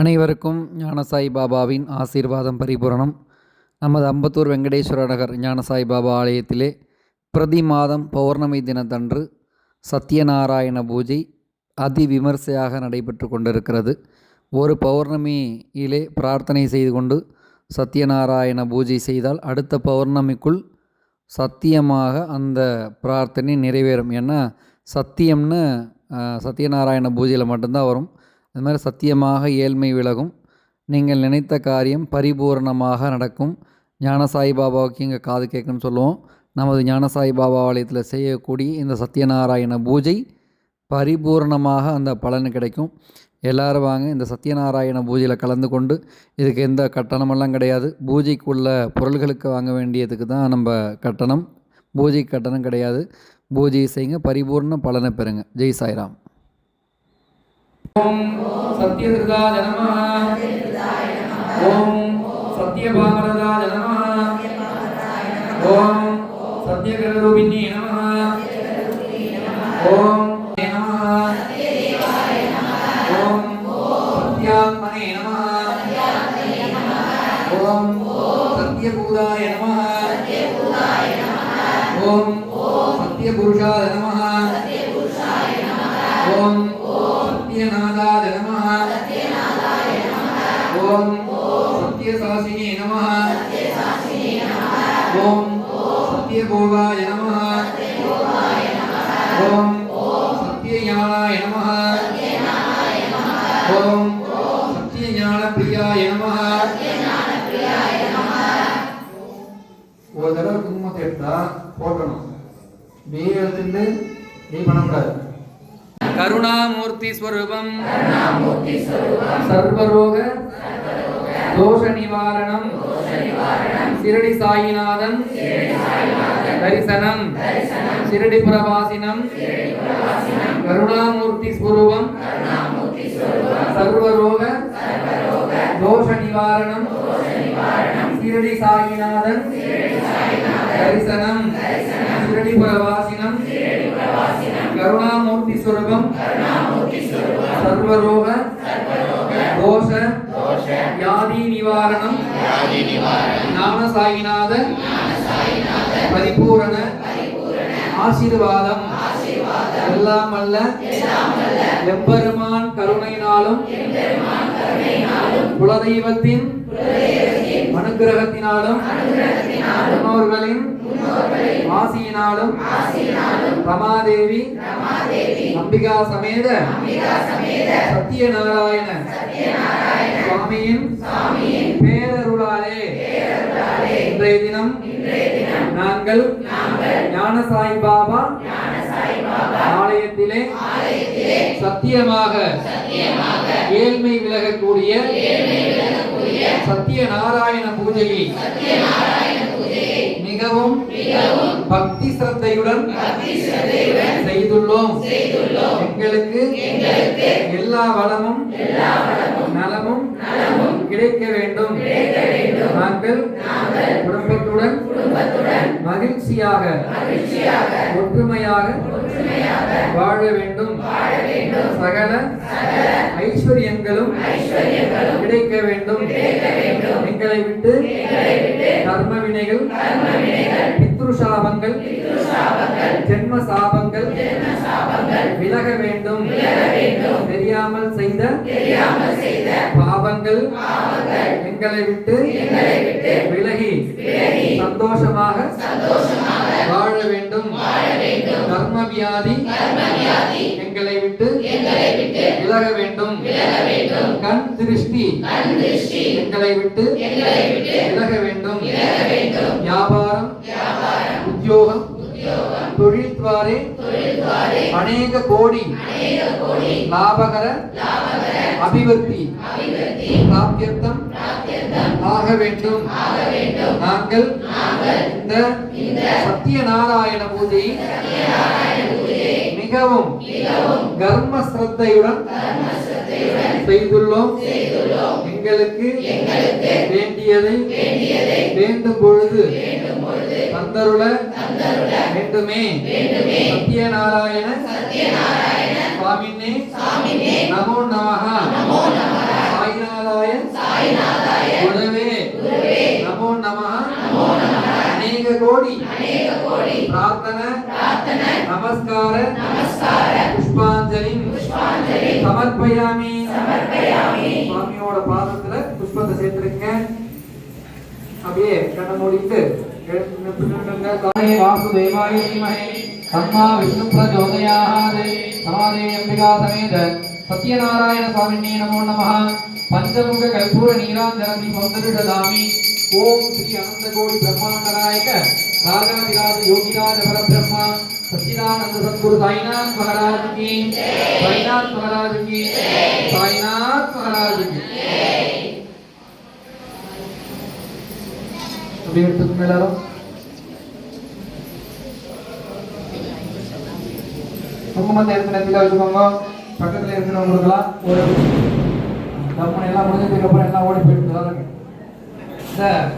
அனைவருக்கும் ஞானசாய் பாபாவின் ஆசீர்வாதம் பரிபூரணம். நமது அம்பத்தூர் வெங்கடேஸ்வர நகர் ஞானசாய் பாபா ஆலயத்திலே பிரதி மாதம் பௌர்ணமி தினத்தன்று சத்யநாராயண பூஜை அதி விமர்சையாக நடைபெற்று கொண்டிருக்கிறது. ஒரு பௌர்ணமியிலே பிரார்த்தனை செய்து கொண்டு சத்யநாராயண பூஜை செய்தால் அடுத்த பௌர்ணமிக்குள் சத்தியமாக அந்த பிரார்த்தனை நிறைவேறும். ஏன்னா சத்தியம்னு சத்யநாராயண பூஜையில் மட்டும்தான் வரும். அது மாதிரி சத்தியமாக ஏழ்மை விலகும். நீங்கள் நினைத்த காரியம் பரிபூரணமாக நடக்கும். ஞானசாய் பாபாவுக்கு இங்கே காது கேட்குன்னு சொல்லுவோம். நமது ஞானசாய் பாபா ஆலயத்தில் செய்யக்கூடிய இந்த சத்யநாராயண பூஜை பரிபூரணமாக அந்த பலன் கிடைக்கும். எல்லாரும் வாங்க இந்த சத்யநாராயண பூஜையில் கலந்து கொண்டு இதுக்கு எந்த கட்டணமெல்லாம் கிடையாது. பூஜைக்குள்ள பொருள்களுக்கு வாங்க வேண்டியதுக்கு தான் நம்ம கட்டணம். பூஜை கட்டணம் கிடையாது. பூஜையை செய்யுங்க பரிபூர்ண பலனை பெறுங்க. ஜெய் சாய்ராம். ஓம் சத்யதிருதாய நமः ஓம் சத்யபாமரதா நமः ஓம் சத்யகரரூபிணி நம. ஓம் நமः. ஓம் சத்யாத்மனே நமः. ஓம் சத்யபூதாய நம. ஓம் சத்யபுருஷாய நம. சத்யநாதாய நம ஓம் சத்யசாசினே நம ஓம் சத்யபோகாய நம ஓம் சத்யஞானாய நம ஓம் சத்யஞானப்பிரியாய நம ஒரு தடவை குங்குமத்தை எடுத்தா போட்டணும். நீ எடுத்துட்டு நீ பண்ணக்கூடாது. கருணாமூர்த்தி ஸ்வரூபம் சர்வரோக தோஷ நிவாரணம் சிரடி சாயிநாதன் தரிசனம். சிரடி புரவாசினம் கருணாமூர்த்தி ஸ்வரூபம் சர்வரோக தோஷ நிவாரணம் சிரடி சாயிநாதன் தரிசனம். சிரடி புரவாசினம் கருணாமூர்த்தி ஸ்வரூபம் சர்வரோக. தோஷ. வியாதி நிவாரணம். ஞான சாயிநாத பரிபூரண. ஆசீர்வாதம். எல்லாம் அல்ல எம்பெருமான் கருணையினாலும். குலதெய்வத்தின். அனுகிரகத்தினாலும் முன்னோர்களின் ஆசியினாலும் ரமாதேவி அம்பிகா சமேத சத்யநாராயண சுவாமியின் பேரருளாலே இன்றைய தினம் நாங்கள் ஞானசாய் பாபா ஆலயத்திலே சத்தியமாக ஏழ்மை விலகக்கூடிய சத்திய நாராயண பூஜையை மிகவும் பக்தி சிரத்தையுடன் செய்துள்ளோம். எங்களுக்கு எல்லா வளமும் நலமும் கிடைக்க வேண்டும். நாங்கள் குடும்பத்துடன் மகிழ்ச்சியாக ஒற்றுமையாக வாழ வேண்டும். சகல ஐஸ்வர்யங்களும் கிடைக்க வேண்டும். எங்களை விட்டு கர்ம வினைகள் பித்ரு சாபங்கள் ஜென்ம சாபங்கள் விலக வேண்டும். தெரியாமல் செய்த பாவங்கள் எங்களை விட்டு விலகி சந்தோஷமாக வாழ வேண்டும். கர்ம வியாதி எங்களை விட்டு விலக வேண்டும். கண் திருஷ்டி எங்களை விட்டு விலக வேண்டும். வியாபாரம் உத்தியோகம் தொழில் துவாரே அநேக கோடி. லாபகர. அபிவிருத்தி. பிராப்தியர்த்தம். ஆக வேண்டும். நாங்கள் இந்த சத்யநாராயண பூஜையை மிகவும் கர்ம சிரத்தையுடன் செய்துள்ளோம். எங்களுக்கு வேண்டியதை வேண்டும் பொழுது தந்தருள வேண்டுமே. சத்யநாராயண சுவாமினே. நமோ நமக நமஹா. சாய்நாராயண். குருவே. நமோ நமக அநேக கோடி. பிரார்த்தன. நமஸ்கார. புஷ்பாஞ்சலி. சமர்ப்பயாமி. அப்படியே கண்ணை மூடிட்டு வாசுதேவாய தீமஹே தன்னா விஷ்ணு பிரச்சோதயாத் நமாதே அம்பிகா சமேத. சத்யநாராயண சுவாமினே நமோ நமः பஞ்சமுக கற்பூர நீராஞ்சன தீபம் தருடதாமி ஓம் ஸ்ரீ அனந்த கோடி பிரம்மாண்ட நாயக. ராஜாதிராஜ யோகிராஜ பரபிரம்மா. சச்சிதானந்த சத்குரு சாய்நாத் மகாராஜ் கி சாய்நாத் மகாராஜ் கி சாய்நாத் மகாராஜ் கி அப்படி எடுத்துக்கணும் எல்லாரும் குங்குமத்தை எடுத்து நெத்தில வச்சுக்கோங்க. பக்கத்துல இருக்கிறவங்களுக்கெல்லாம் ஒரு தம்மனை எல்லாம் முடிஞ்சதுக்கு அப்புறம் எல்லாம் ஓடி போயிட்டு வராங்க இந்த